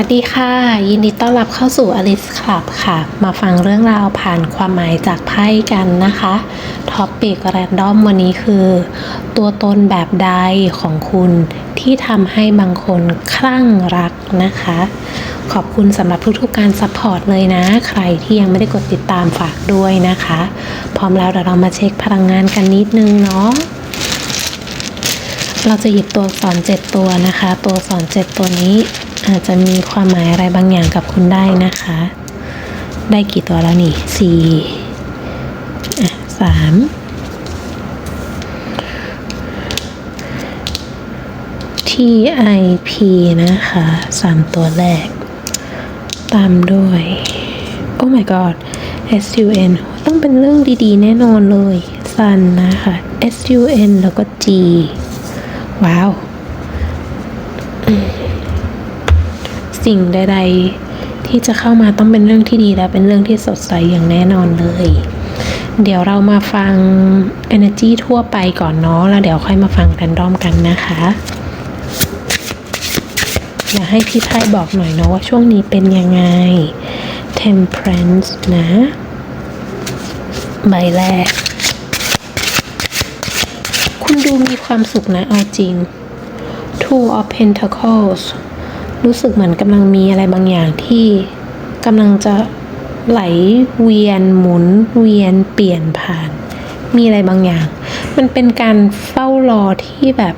วัสดีค่ะ ยินดีต้อนรับเข้าสู่ Alice Club ค่ะ มาฟังเรื่องราวผ่านความหมายจากไพ่กันนะคะท็อปปิกแรนดอมวันนี้คือ ตัวตนแบบใดของคุณที่ทำให้บางคนคลั่งรักนะคะ ขอบคุณสำหรับทุกๆการซัพพอร์ตเลยนะ ใครที่ยังไม่ได้กดติดตามฝากด้วยนะคะ พร้อมแล้วเดี๋ยวเรามาเช็คพลังงานกันนิดนึงเนาะเราจะหยิบตัวสอักษรเจ็ดตัวนะคะ ตัวสอักษรเจ็ดตัวนี้ อาจจะมีความหมายอะไรบางอย่างกับคุณได้นะคะ ได้กี่ตัวแล้วนี่สี่สามที IP นะคะสามตัวแรก ตามด้วย โอ้ my god SUN ต้องเป็นเรื่องดีๆ แน่นอนเลย Sun นะคะ SUN แล้วก็ G ว้าว สิ่งใด ๆ ที่จะเข้ามาต้องเป็นเรื่องที่ดีและเป็นเรื่องที่สดใสอย่างแน่นอนเลย เดี๋ยวเรามาฟัง energy ทั่วไปก่อนเนาะแล้วเดี๋ยวค่อยมาฟังแรนดอมกันนะคะอยากให้พี่ไพ่บอกหน่อยเนาะว่าช่วงนี้เป็นยังไง temperance นะ ใบแรก คุณดูมีความสุขนะเอาจริง Two of Pentacles รู้สึกเหมือนกำลังมีอะไรบางอย่างที่กำลังจะไหลเวียนหมุนเวียนเปลี่ยนผ่าน มีอะไรบางอย่าง มันเป็นการเฝ้ารอที่แบบ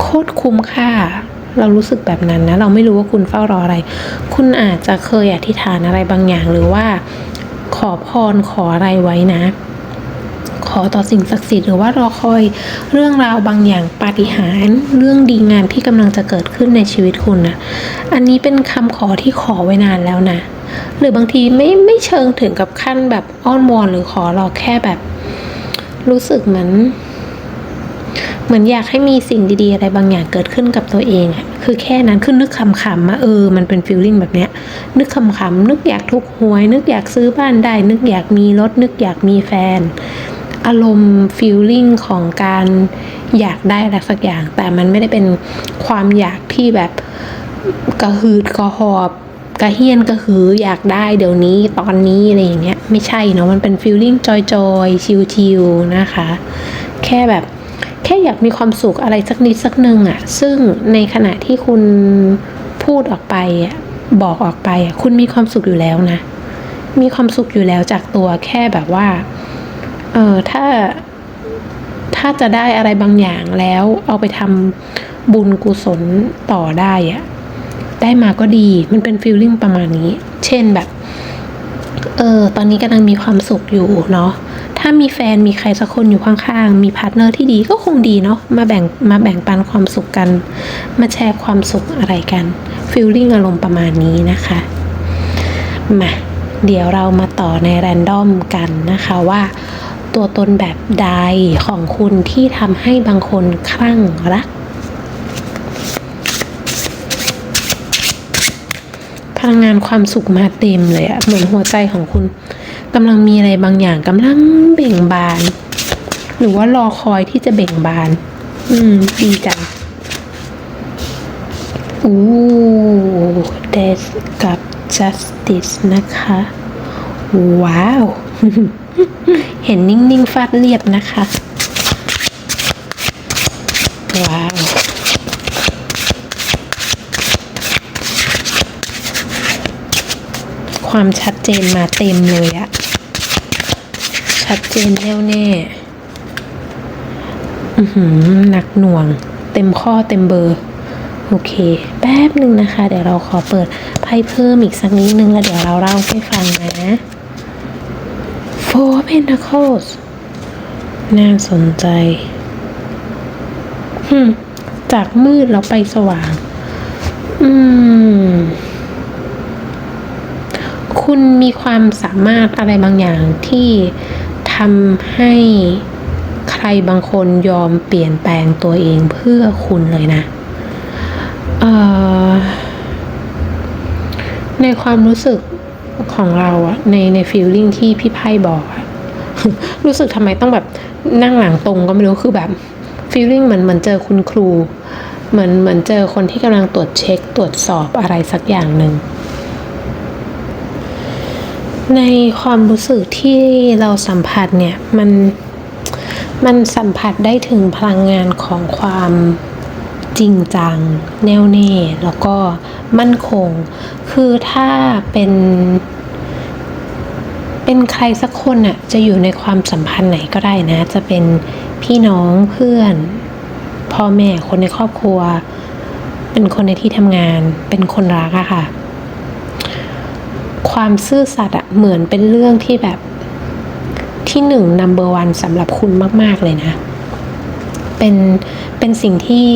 โคตรคุ้มค่า เรารู้สึกแบบนั้นนะ เราไม่รู้ว่าคุณเฝ้ารออะไร คุณอาจจะเคยอธิษฐานอะไรบางอย่างหรือว่า ขอพรขออะไรไว้นะ อต่อสิ่งศักดิ์สิทธิ์หรือว่ารอคอยเรื่องราวบางอย่างปาฏิหาริย์เรื่องดีงามที่กำลังจะเกิดขึ้นในชีวิตคุณนะอันนี้เป็นคำขอที่ขอไว้นานแล้วนะ หรือบางทีไม่ไม่เชิงถึงกับขั้นแบบอ้อนวอนหรือขอราแค่แบบ รู้สึกเหมือนเหมือนอยากให้มีสิ่งดีๆ อะไรบางอย่างเกิดขึ้นกับตัวเองอะคือแค่นั้นคือนึกคำๆมาเออ มันเป็นฟีลลิ่งแบบเนี้ย นึกคำๆนึกอยากทุกหวย นึกอยากซื้อบ้านได้ นึกอยากมีรถ นึกอยากมีแฟน อารมณ์ฟีลลิ่งของการอยากได้อะไรสักอย่าง แต่มันไม่ได้เป็นความอยากที่แบบกระหืดกระหอบกระเฮียนกระหืออยากได้เดี๋ยวนี้ตอนนี้อะไรอย่างเงี้ยไม่ใช่เนาะมันเป็นฟีลลิ่งจอยๆชิลๆนะคะ แค่แบบแค่อยากมีความสุขอะไรสักนิดสักหนึ่งอะ่ะซึ่งในขณะที่คุณพูดออกไปอะบอกออกไปอะคุณมีความสุขอยู่แล้วนะ มีความสุขอยู่แล้วจากตัวแค่แบบว่า เออถ้าถ้าจะได้อะไรบางอย่างแล้วเอาไปทำบุญกุศลต่อได้อะได้มาก็ดีมันเป็นฟีลลิ่งประมาณนี้ เช่นแบบ เออ ตอนนี้กำลังมีความสุขอยู่เนาะถ้ามีแฟนมีใครสักคนอยู่ข้างๆ มีพาร์ทเนอร์ที่ดีก็คงดีเนาะมาแบ่งมาแบ่งปันความสุขกัน มาแชร์ความสุขอะไรกันฟีลลิ่งอารมณ์ประมาณนี้นะคะมาเดี๋ยวเรามาต่อในแรนดอมกันนะคะว่า ตัวตนแบบใดของคุณที่ทำให้บางคนคลั่งรัก พลังงานความสุขมาเต็มเลยอะเหมือนหัวใจของคุณกำลังมีอะไรบางอย่างกำลังเบ่งบาน หรือว่ารอคอยที่จะเบ่งบาน อืมดีจังอู้เดสกับ justice นะคะ ว้าว เห็นนิ่งๆฟาดเรียบนะคะ ว้าวความชัดเจนมาเต็มเลยอะชัดเจนแน่วแน่อือหือหนักหน่วง เต็มข้อเต็มเบอร์ โอเค แป๊บหนึ่งนะคะ เดี๋ยวเราขอเปิดไพ่เพิ่มอีกสักนิดนึงแล้วเดี๋ยวเราเล่าให้ฟังนะ Pentacles น่าสนใจจากมืดเราไปสว่าง อืม คุณมีความสามารถอะไรบางอย่างที่ทำให้ใครบางคนยอมเปลี่ยนแปลงตัวเองเพื่อคุณเลยนะ เอ่อ ในความรู้สึกของเราอะในในฟีลลิ่งที่พี่ไพ่บอกอะ รู้สึกทำไมต้องแบบนั่งหลังตรงก็ไม่รู้คือแบบฟีลลิ่งเหมือนเหมือนเจอคุณครู เหมือนเหมือนเจอคนที่กำลังตรวจเช็ค ตรวจสอบอะไรสักอย่างหนึ่งในความรู้สึกที่เราสัมผัสเนี่ยมันมันสัมผัสได้ถึงพลังงานของความจริงจัง แน่วแน่ แล้วก็มั่นคง คือถ้าเป็น เป็นใครสักคนอะจะอยู่ในความสัมพันธ์ไหนก็ได้นะ จะเป็นพี่น้องเพื่อน พ่อแม่คนในครอบครัว เป็นคนในที่ทำงาน เป็นคนรักอะค่ะ ความซื่อสัตย์อะเหมือนเป็นเรื่องที่แบบที่หนึ่ง number one สำหรับคุณมาก ๆ เลยนะ เป็น เป็นสิ่งที่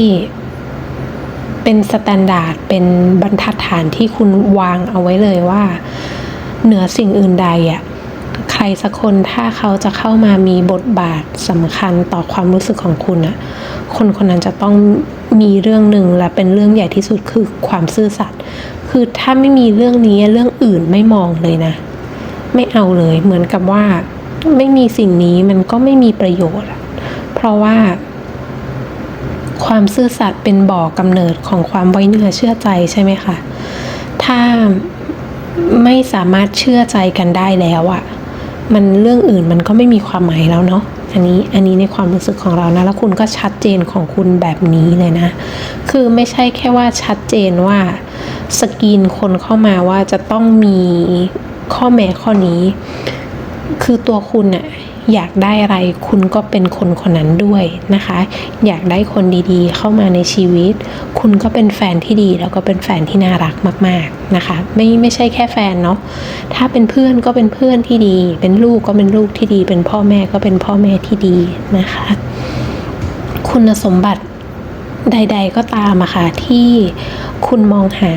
เป็นสแตนดาร์ด เป็นบรรทัดฐานที่คุณวางเอาไว้เลยว่า เหนือสิ่งอื่นใดอะ่ะ ใครสักคนถ้าเขาจะเข้ามามีบทบาทสำคัญต่อความรู้สึกของคุณอะคนคนนั้นจะต้องมีเรื่องหนึ่งและเป็นเรื่องใหญ่ที่สุดคือความซื่อสัตย์คือถ้าไม่มีเรื่องนี้เรื่องอื่นไม่มองเลยนะ ไม่เอาเลยเหมือนกับว่า ไม่มีสิ่งนี้มันก็ไม่มีประโยชน์ เพราะว่า ความซื่อสัตย์เป็นบ่อกำเนิดของความไว้เนื้อเชื่อใจใช่ไหมคะถ้าไม่สามารถเชื่อใจกันได้แล้วอะ มันเรื่องอื่นมันก็ไม่มีความหมายแล้วเนาะอันนี้อันนี้ในความรู้สึกของเรานะแล้วคุณก็ชัดเจนของคุณแบบนี้เลยนะ คือไม่ใช่แค่ว่าชัดเจนว่าสกรีนคนเข้ามาว่าจะต้องมีข้อแม้ข้อนี้ คือตัวคุณอะ อยากได้อะไรคุณก็เป็นคนคนนั้นด้วยนะคะ อยากได้คนดีๆ เข้ามาในชีวิต คุณก็เป็นแฟนที่ดีแล้วก็เป็นแฟนที่น่ารักมาก ๆนะคะ ไม่ไม่ใช่แค่แฟนเนาะถ้าเป็นเพื่อนก็เป็นเพื่อนที่ดี เป็นลูกก็เป็นลูกที่ดี เป็นพ่อแม่ก็เป็นพ่อแม่ที่ดีนะคะ คุณสมบัติใด ๆ ก็ตามอะค่ะที่คุณมองหา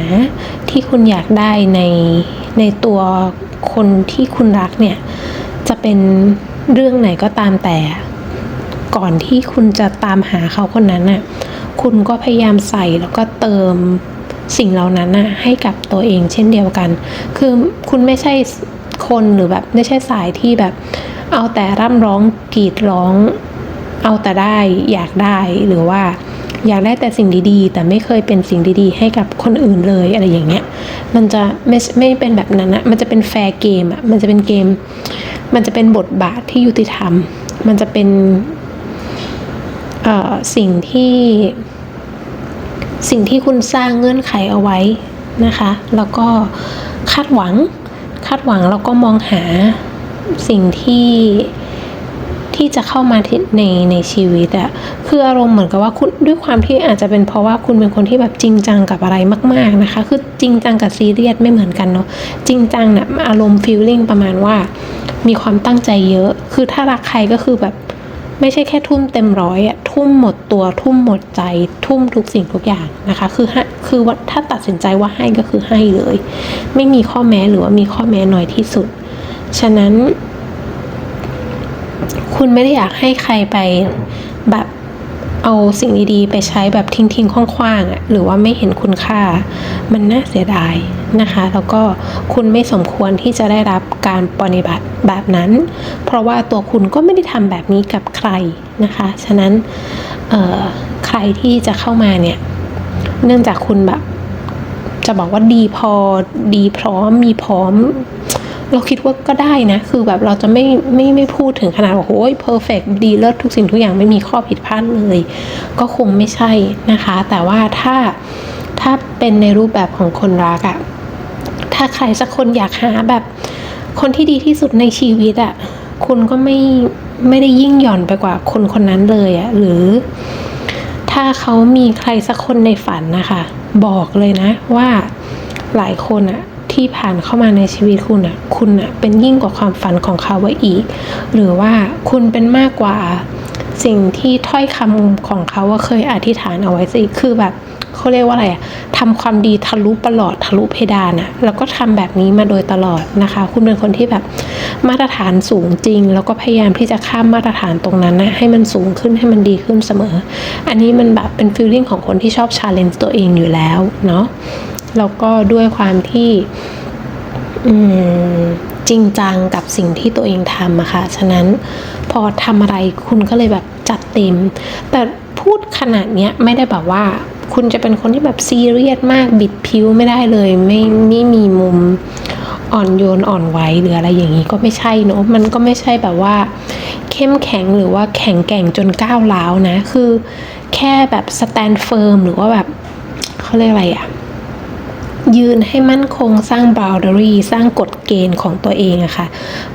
ที่คุณอยากได้ในในตัวคนที่คุณรักเนี่ยจะเป็น เรื่องไหนก็ตามแต่ ก่อนที่คุณจะตามหาเขาคนนั้นน่ะคุณก็พยายามใส่แล้วก็เติมสิ่งเหล่านั้นน่ะให้กับตัวเองเช่นเดียวกัน คือคุณไม่ใช่คนหรือแบบไม่ใช่สายที่แบบ เอาแต่ร่ำร้องกรีดร้อง เอาแต่ได้อยากได้หรือว่าอยากได้แต่สิ่งดีๆ แต่ไม่เคยเป็นสิ่งดีๆ ให้กับคนอื่นเลยอะไรอย่างเงี้ย มันจะไม่ไม่เป็นแบบนั้นนะมันจะเป็นแฟร์เกมอะมันจะเป็นเกม มันจะเป็นบทบาทที่ยุติธรรม มันจะเป็นเอ่อสิ่งที่สิ่งที่คุณสร้างเงื่อนไขเอาไว้นะคะ แล้วก็คาดหวังคาดหวังแล้วก็มองหาสิ่งที่ ที่จะเข้ามาในในชีวิตอะคืออารมณ์เหมือนกับว่าคุณด้วยความที่อาจจะเป็นเพราะว่าคุณเป็นคนที่แบบจริงจังกับอะไรมาก ๆนะคะ คือจริงจังกับซีเรียสไม่เหมือนกันเนาะจริงจังเนี่ยอารมณ์ฟีลลิ่งประมาณว่า มีความตั้งใจเยอะ คือถ้ารักใครก็คือแบบไม่ใช่แค่ทุ่มเต็มร้อยอะทุ่มหมดตัวทุ่มหมดใจ ทุ่มทุกสิ่งทุกอย่างนะคะ คือคือว่าถ้าตัดสินใจว่าให้ก็คือให้เลย ไม่มีข้อแม้หรือว่ามีข้อแม้น้อยที่สุด ฉะนั้น คุณไม่ได้อยากให้ใครไปแบบเอาสิ่งดีๆ ไปใช้แบบทิ้งๆคว้างๆอะหรือว่าไม่เห็นคุณค่า มันน่าเสียดายนะคะ แล้วก็คุณไม่สมควรที่จะได้รับการปฏิบัติแบบนั้น เพราะว่าตัวคุณก็ไม่ได้ทำแบบนี้กับใครนะคะ ฉะนั้นใครที่จะเข้ามาเนี่ย เนื่องจากคุณแบบ จะบอกว่าดีพอดีพร้อมมีพร้อม เราคิดว่าก็ได้นะ คือแบบเราจะไม่ไม่ไม่พูดถึงขนาดว่าโอ้ยเพอร์เฟกดีเลิศทุกสิ่งทุกอย่างไม่มีข้อผิดพลาดเลย ก็คงไม่ใช่นะคะ แต่ว่าถ้าถ้าเป็นในรูปแบบของคนรักอะถ้าใครสักคนอยากหาแบบคนที่ดีที่สุดในชีวิตอะคุณก็ไม่ไม่ได้ยิ่งหย่อนไปกว่าคนคนนั้นเลยอะหรือ ถ้าเขามีใครสักคนในฝันนะคะ บอกเลยนะว่าหลายคนอะ ที่ผ่านเข้ามาในชีวิตคุณอะคุณอะเป็นยิ่งกว่าความฝันของเขาไว้อีก หรือว่าคุณเป็นมากกว่าสิ่งที่ถ้อยคำของเขาว่าเคยอธิษฐานเอาไว้สิคือแบบเขาเรียกว่าอะไรอะทำความดีทะลุประหลอดทะลุเพดานอะแล้วก็ทำแบบนี้มาโดยตลอดนะคะ คุณเป็นคนที่แบบมาตรฐานสูงจริง แล้วก็พยายามที่จะข้ามมาตรฐานตรงนั้นนะให้มันสูงขึ้นให้มันดีขึ้นเสมอ อันนี้มันแบบเป็นฟีลลิ่งของคนที่ชอบชาเลนจ์ตัวเองอยู่แล้วเนาะ แล้วก็ด้วยความที่จริงจังกับสิ่งที่ตัวเองทำอะค่ะ ฉะนั้นพอทำอะไรคุณก็เลยแบบจัดเต็ม แต่พูดขนาดเนี้ยไม่ได้แบบว่าคุณจะเป็นคนที่แบบซีเรียสมากบิดผิวไม่ได้เลย ไม่ไม่มีมุมอ่อนโยนอ่อนไหวหรืออะไรอย่างนี้ก็ไม่ใช่เนอะมันก็ไม่ใช่แบบว่า เข้มแข็งหรือว่าแข็งแกร่งจนก้าวร้าวนะ คือแค่แบบสแตนเฟิร์มหรือว่าแบบเขาเรียกอะไรอะ ยืนให้มั่นคงสร้างบาวดอรี่สร้างกฎเกณฑ์ของตัวเองอะค่ะ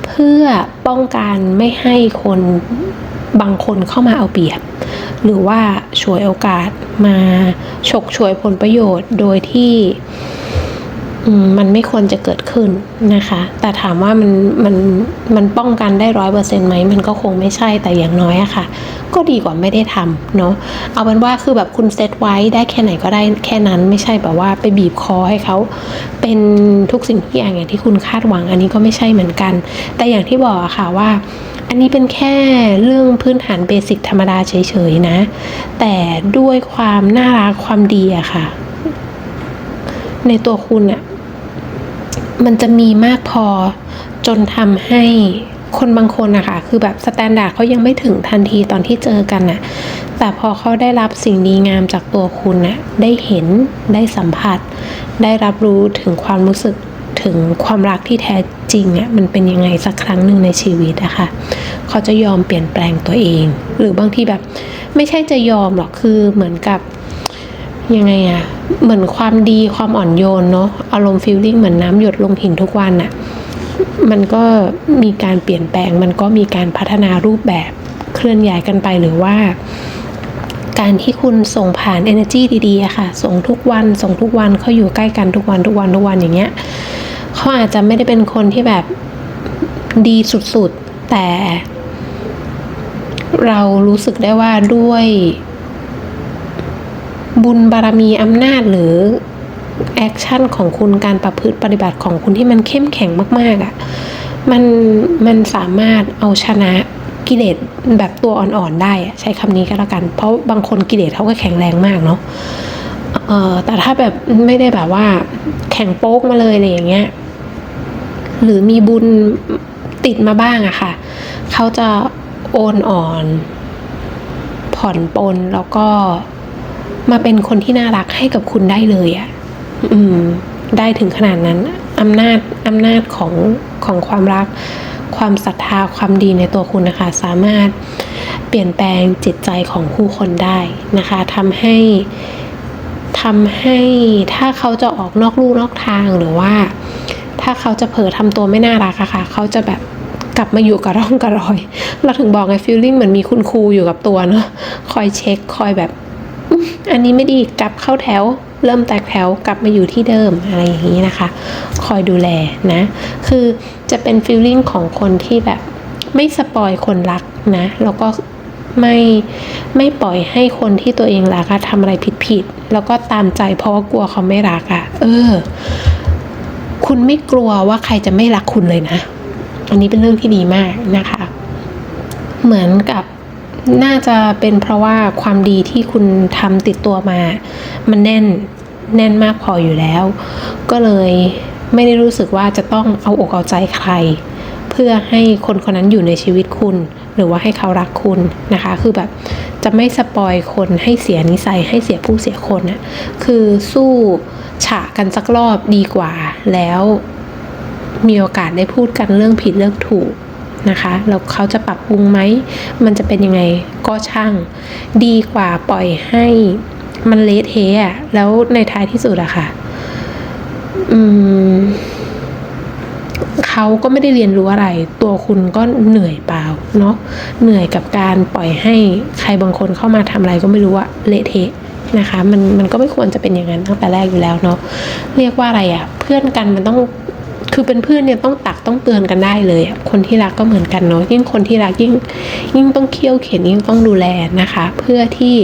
เพื่อป้องกันไม่ให้คนบางคนเข้ามาเอาเปรียบ หรือว่าฉวยโอกาสมาฉกฉวยผลประโยชน์โดยที่ มันไม่ควรจะเกิดขึ้นนะคะ แต่ถามว่ามันมันมันป้องกันได้ร้อยเปอร์เซ็นต์ไหมมันก็คงไม่ใช่แต่อย่างน้อยอะค่ะ ก็ดีกว่าไม่ได้ทำเนาะเอาเป็นว่าคือแบบคุณเซตไว้ได้แค่ไหนก็ได้แค่นั้นไม่ใช่แบบว่าไปบีบคอให้เขาเป็นทุกสิ่งทุกอย่างอย่างที่คุณคาดหวังอันนี้ก็ไม่ใช่เหมือนกัน แต่อย่างที่บอกอะค่ะว่าอันนี้เป็นแค่เรื่องพื้นฐานเบสิกธรรมดาเฉยๆนะ แต่ด้วยความน่ารักความดีอะค่ะ ในตัวคุณอะ มันจะมีมากพอจนทำให้คนบางคนนะคะคือแบบสแตนดาร์ดเขายังไม่ถึงทันทีตอนที่เจอกันน่ะแต่พอเขาได้รับสิ่งดีงามจากตัวคุณน่ะได้เห็นได้สัมผัส ได้รับรู้ถึงความรู้สึกถึงความรักที่แท้จริงอะมันเป็นยังไงสักครั้งหนึ่งในชีวิตอะค่ะเขาจะยอมเปลี่ยนแปลงตัวเอง หรือบางทีแบบ ไม่ใช่จะยอมหรอกคือเหมือนกับ ยังไงอะเหมือนความดีความอ่อนโยนเนาะอารมณ์ฟีลลิ่งเหมือนน้ำหยดลงหินทุกวันอะมันก็มีการเปลี่ยนแปลง มันก็มีการพัฒนารูปแบบเคลื่อนย้ายกันไปหรือว่า การที่คุณส่งผ่าน energy ดีๆอะค่ะ ส่งทุกวัน ส่งทุกวันเขาอยู่ใกล้กันทุกวันทุกวันทุกวันอย่างเงี้ยเขาอาจจะไม่ได้เป็นคนที่แบบดีสุดๆ แต่ เรารู้สึกได้ว่าด้วย บุญบารมีอำนาจหรือแอคชั่นของคุณการประพฤติปฏิบัติของคุณที่มันเข้มแข็งมาก ๆอะ่ะมันมันสามารถเอาชนะกิเลสแบบตัวอ่อนๆได้ใช้คำนี้ก็แล้วกัน เพราะบางคนกิเลสเขาก็แข็งแรงมากเนาะเออแต่ถ้าแบบไม่ได้แบบว่าแข็งโป๊กมาเลยอะไรอย่างเงี้ยหรือมีบุญติดมาบ้างอะค่ะ เขาจะโอนอ่อน ผ่อนปลนแล้วก็ มาเป็นคนที่น่ารักให้กับคุณได้เลยอะ่ะอืม ได้ถึงขนาดนั้นอำนาจอำนาจของของความรัก ความศรัทธาความดีในตัวคุณนะคะ สามารถเปลี่ยนแปลงจิตใจของผู้คนได้นะคะทำให้ทำให้ถ้าเขาจะออกนอกลู่นอกทางหรือว่า ถ้าเขาจะเผลอทำตัวไม่น่ารักอะค่ะเขาจะแบบกลับมาอยู่กับร่องกระรอย เราถึงบอกไงฟีลลิ่งเหมือนมีคุณครูอยู่กับตัวเนาะคอยเช็คคอยแบบ อันนี้ไม่ดีกลับเข้าแถว เริ่มแตกแถวกลับมาอยู่ที่เดิมอะไรอย่างนี้นะคะ คอยดูแลนะ คือจะเป็นฟีลลิ่งของคนที่แบบไม่สปอยคนรักนะ แล้วก็ไม่ไม่ปล่อยให้คนที่ตัวเองรักทำอะไรผิดๆแล้วก็ตามใจเพราะว่ากลัวเขาไม่รักอะเออ คุณไม่กลัวว่าใครจะไม่รักคุณเลยนะ อันนี้เป็นเรื่องที่ดีมากนะคะ เหมือนกับ น่าจะเป็นเพราะว่าความดีที่คุณทำติดตัวมา มันแน่นแน่นมากพออยู่แล้ว ก็เลยไม่ได้รู้สึกว่าจะต้องเอาอกเอาใจใคร เพื่อให้คนคนนั้นอยู่ในชีวิตคุณ หรือว่าให้เขารักคุณนะคะ คือแบบจะไม่สปอยคนให้เสียนิสัยให้เสียผู้เสียคนนะคือสู้ฉะกันสักรอบดีกว่า แล้วมีโอกาสได้พูดกันเรื่องผิดเรื่องถูก นะคะแล้วเขาจะปรับปรุงไหม มันจะเป็นยังไงก็ช่าง ดีกว่าปล่อยให้มันเละเทะอะแล้วในท้ายที่สุดอะค่ะอืมเขาก็ไม่ได้เรียนรู้อะไร ตัวคุณก็เหนื่อยเปล่าเนาะเหนื่อยกับการปล่อยให้ใครบางคนเข้ามาทำอะไรก็ไม่รู้อะเละเทะนะคะ มันมันก็ไม่ควรจะเป็นอย่างนั้นตั้งแต่แรกอยู่แล้วเนาะเรียกว่าอะไรอะเพื่อนกันมันต้อง คือเป็นเพื่อนเนี่ยต้องตักต้องเตือนกันได้เลย คนที่รักก็เหมือนกันเนาะยิ่งคนที่รักยิ่งยิ่งต้องเคี่ยวเข็นยิ่งต้องดูแลนะคะ เพื่อที่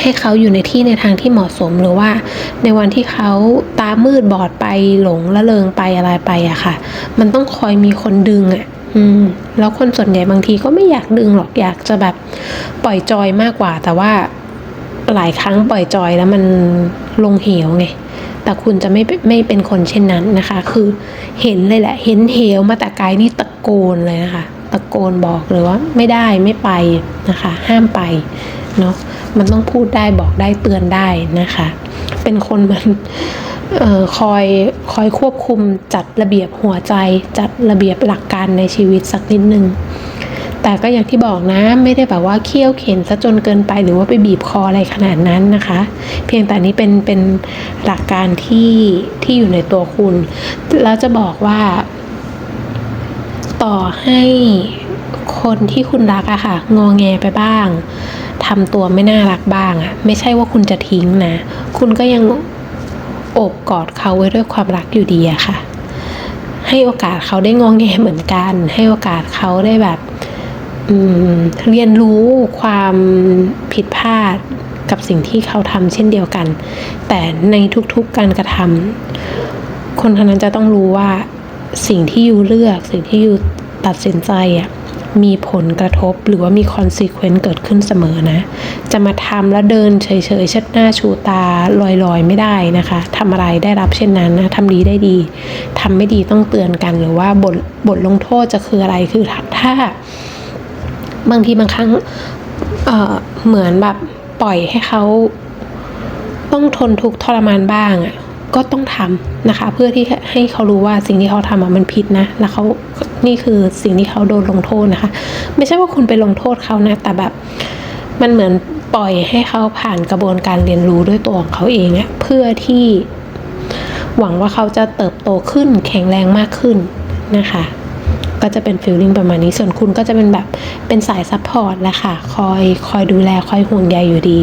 ให้เขาอยู่ในที่ในทางที่เหมาะสมหรือว่า ในวันที่เขาตามืดบอดไปหลงละเลงไปอะไรไปอะค่ะ มันต้องคอยมีคนดึงอะอืมแล้วคนส่วนใหญ่บางทีก็ไม่อยากดึงหรอกอยากจะแบบปล่อยจอยมากกว่า แต่ว่าหลายครั้งปล่อยจอยแล้วมันลงเหวไง แต่คุณจะไม่ไม่เป็นคนเช่นนั้นนะคะ คือเห็นเลยแหละ เห็นเหวมาแต่ไกลนี่ตะโกนเลยนะคะ ตะโกนบอกเลยว่าไม่ได้ไม่ไปนะคะ ห้ามไปเนาะมันต้องพูดได้บอกได้เตือนได้นะคะ เป็นคนมันออคอยคอยควบคุมจัดระเบียบหัวใจ จัดระเบียบหลักการในชีวิตสักนิดนึง แต่ก็อย่างที่บอกนะไม่ได้แบบว่าเคี่ยวเข็นซะจนเกินไป หรือว่าไปบีบคออะไรขนาดนั้นนะคะ เพียงแต่นี้เป็นเป็นหลักการที่ที่อยู่ในตัวคุณแล้วจะบอกว่า ต่อให้คนที่คุณรักอะค่ะ งอแงไปบ้างทำตัวไม่น่ารักบ้างอะไม่ใช่ว่าคุณจะทิ้งนะ คุณก็ยังโอบกอดเขาไว้ด้วยความรักอยู่ดีอะค่ะ ให้โอกาสเขาได้งองแงเหมือนกัน ให้โอกาสเขาได้แบบ เรียนรู้ความผิดพลาดกับสิ่งที่เขาทำเช่นเดียวกัน แต่ในทุกๆการกระทำคนคนนั้นจะต้องรู้ว่าสิ่งที่ยูเลือก สิ่งที่ยูตัดสินใจอะมีผลกระทบหรือว่ามีคอนซีเควนต์เกิดขึ้นเสมอนะ จะมาทำแล้วเดินเฉยๆชัดหน้าชูตาลอยๆ ไม่ได้นะคะทำอะไรได้รับเช่นนั้นนะทำดีได้ดีทำไม่ดีต้องเตือนกันหรือว่าบทบทลงโทษจะคืออะไรคือถ้าถ้า บางทีบางครั้งเเหมือนแบบปล่อยให้เขาต้องทนทุกข์ทรมานบ้างอะก็ต้องทำนะคะ เพื่อที่ให้เขารู้ว่าสิ่งที่เขาทำอะมันผิดนะ แล้วเขานี่คือสิ่งที่เขาโดนลงโทษนะคะ ไม่ใช่ว่าคุณไปลงโทษเขานะ แต่แบบมันเหมือนปล่อยให้เขาผ่านกระบวนการเรียนรู้ด้วยตัวของเขาเองอะเพื่อที่หวังว่าเขาจะเติบโตขึ้นแข็งแรงมากขึ้นนะคะ ก็จะเป็นฟีลลิ่งประมาณนี้ส่วนคุณก็จะเป็นแบบเป็นสายซัพพอร์ตแหละค่ะ คอยคอยดูแลคอยห่วงใยอยู่ดี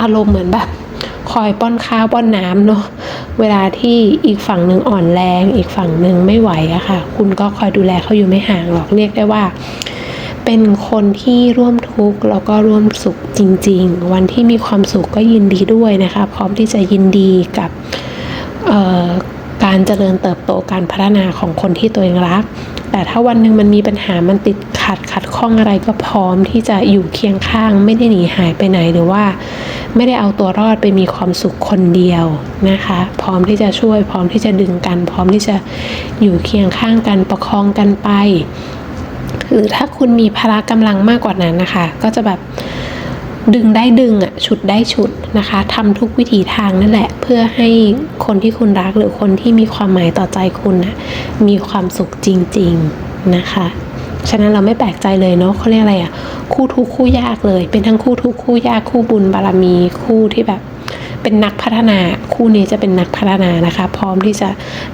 อารมณ์เหมือนแบบคอยป้อนข้าวป้อนน้ำเนาะเวลาที่อีกฝั่งหนึ่งอ่อนแรง อีกฝั่งหนึ่งไม่ไหวอะค่ะ คุณก็คอยดูแลเขาอยู่ไม่ห่างหรอกเรียกได้ว่า เป็นคนที่ร่วมทุกข์แล้วก็ร่วมสุขจริง ๆ วันที่มีความสุขก็ยินดีด้วยนะคะ พร้อมที่จะยินดีกับการเจริญเติบโตการพัฒนาของคนที่ตัวเองรัก แต่ถ้าวันหนึ่งมันมีปัญหามันติดขัดขัดข้องอะไรก็พร้อมที่จะอยู่เคียงข้าง ไม่ได้หนีหายไปไหนหรือว่า ไม่ได้เอาตัวรอดไปมีความสุขคนเดียวนะคะ พร้อมที่จะช่วย พร้อมที่จะดึงกัน พร้อมที่จะอยู่เคียงข้างกันประคองกันไป หรือถ้าคุณมีพละกำลังมากกว่านั้นนะคะ ก็จะแบบ ดึงได้ดึงอะฉุดได้ฉุดนะคะทำทุกวิถีทางนั่นแหละ เพื่อให้คนที่คุณรักหรือคนที่มีความหมายต่อใจคุณนะมีความสุขจริง ๆนะคะฉะนั้นเราไม่แปลกใจเลยเนาะเขาเรียกอะไรอะ คู่ทุกคู่ยากเลย เป็นทั้งคู่ทุกคู่ยากคู่บุญบารมีคู่ที่แบบ เป็นนักพัฒนาคู่นี้จะเป็นนักพัฒนานะคะ พร้อมที่จะ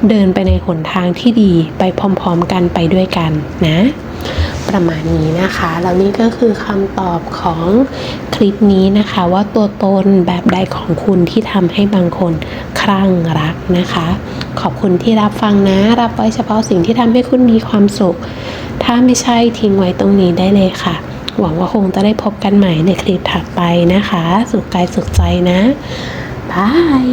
เดินไปในหนทางที่ดีไปพร้อม ๆ กันไปด้วยกันนะ ประมาณนี้นะคะแล้วนี่ก็คือคำตอบของคลิปนี้นะคะ ว่าตัวตนแบบใดของคุณที่ทำให้บางคนคลั่งรักนะคะ ขอบคุณที่รับฟังนะ รับไว้เฉพาะสิ่งที่ทำให้คุณมีความสุข ถ้าไม่ใช่ทิ้งไว้ตรงนี้ได้เลยค่ะหวังว่าคงจะได้พบกันใหม่ในคลิปถัดไปนะคะ สุขกายสุขใจนะ บาย